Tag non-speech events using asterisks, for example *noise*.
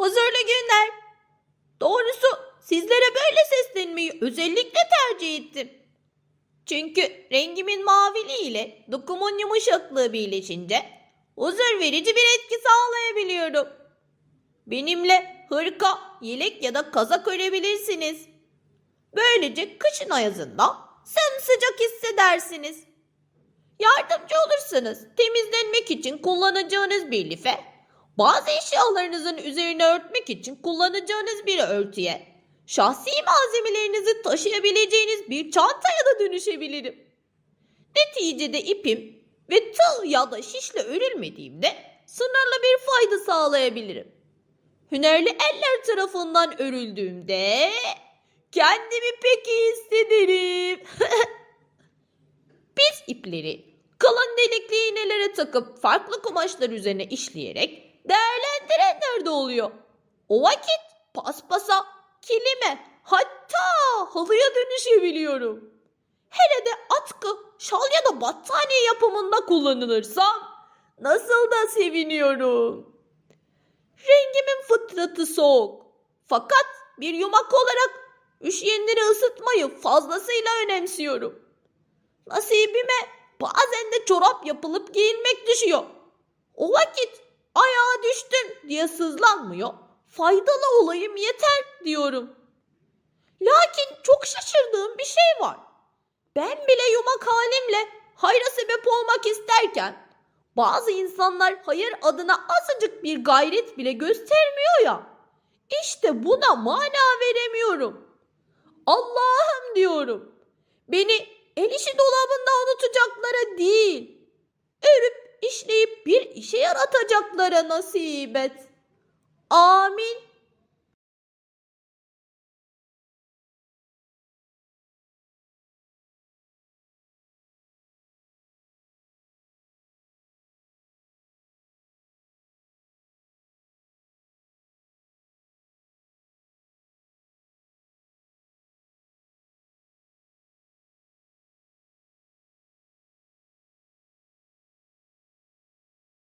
Huzurlu günler. Doğrusu sizlere böyle seslenmeyi özellikle tercih ettim. Çünkü rengimin maviliği ile dokumun yumuşaklığı birleşince huzur verici bir etki sağlayabiliyorum. Benimle hırka, yelek ya da kazak örebilirsiniz. Böylece kışın ayazında sımsıcak hissedersiniz. Yardımcı olursanız temizlenmek için kullanacağınız bir life, bazı eşyalarınızın üzerine örtmek için kullanacağınız bir örtüye, şahsi malzemelerinizi taşıyabileceğiniz bir çantaya da dönüşebilirim. Neticede ipim ve tığ ya da şişle örülmediğimde sınırlı bir fayda sağlayabilirim. Hünerli eller tarafından örüldüğümde kendimi pek iyi hissederim. *laughs* Biz ipleri kalın delikli iğnelere takıp farklı kumaşlar üzerine işleyerek değerlendirenler de oluyor. O vakit paspasa, kilime hatta halıya dönüşebiliyorum. Hele de atkı, şal ya da battaniye yapımında kullanılırsam nasıl da seviniyorum. Rengimin fıtratı soğuk. Fakat bir yumak olarak üşüyenleri ısıtmayı fazlasıyla önemsiyorum. Nasibime bazen de çorap yapılıp giyilmek düşüyor. O vakit diye sızlanmıyor. Faydalı olayım yeter diyorum. Lakin çok şaşırdığım bir şey var. Ben bile yumak halimle hayra sebep olmak isterken bazı insanlar hayır adına azıcık bir gayret bile göstermiyor ya. İşte buna mana veremiyorum. Allah'ım diyorum. Beni el işi dolabında unutacaklara değil, işe yaratacaklara nasip et. Amin.